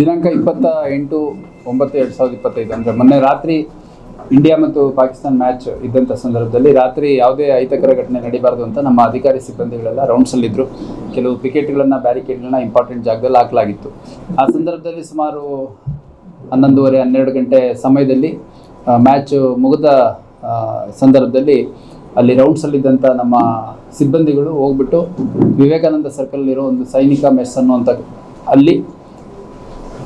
ದಿನಾಂಕ ಇಪ್ಪತ್ತ ಎಂಟು ಒಂಬತ್ತು ಎರಡು ಸಾವಿರದ ಇಪ್ಪತ್ತೈದು ಅಂದರೆ ಮೊನ್ನೆ ರಾತ್ರಿ ಇಂಡಿಯಾ ಮತ್ತು ಪಾಕಿಸ್ತಾನ ಮ್ಯಾಚ್ ಇದ್ದಂಥ ಸಂದರ್ಭದಲ್ಲಿ ರಾತ್ರಿ ಯಾವುದೇ ಅಹಿತಕರ ಘಟನೆ ನಡೀಬಾರ್ದು ಅಂತ ನಮ್ಮ ಅಧಿಕಾರಿ ಸಿಬ್ಬಂದಿಗಳೆಲ್ಲ ರೌಂಡ್ಸಲ್ಲಿದ್ದರು ಕೆಲವು ಪಿಕೆಟ್ಗಳನ್ನು ಬ್ಯಾರಿಕೇಡ್ಗಳನ್ನ ಇಂಪಾರ್ಟೆಂಟ್ ಜಾಗದಲ್ಲಿ ಹಾಕಲಾಗಿತ್ತು. ಆ ಸಂದರ್ಭದಲ್ಲಿ ಸುಮಾರು ಹನ್ನೊಂದುವರೆ, ಹನ್ನೆರಡು ಗಂಟೆ ಸಮಯದಲ್ಲಿ ಮ್ಯಾಚ್ ಮುಗಿದ ಸಂದರ್ಭದಲ್ಲಿ ಅಲ್ಲಿ ರೌಂಡ್ಸಲ್ಲಿದ್ದಂಥ ನಮ್ಮ ಸಿಬ್ಬಂದಿಗಳು ಹೋಗ್ಬಿಟ್ಟು ವಿವೇಕಾನಂದ ಸರ್ಕಲ್ ಇರೋ ಒಂದು ಸೈನಿಕ ಮೆಸ್ ಅನ್ನುವಂಥ ಅಲ್ಲಿ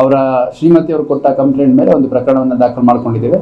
ಅವರ ಶ್ರೀಮತಿಯವರು ಕೊಟ್ಟ ಕಂಪ್ಲೇಂಟ್ ಮೇಲೆ ಒಂದು ಪ್ರಕರಣವನ್ನು ದಾಖಲು ಮಾಡ್ಕೊಂಡಿದ್ದೇವೆ.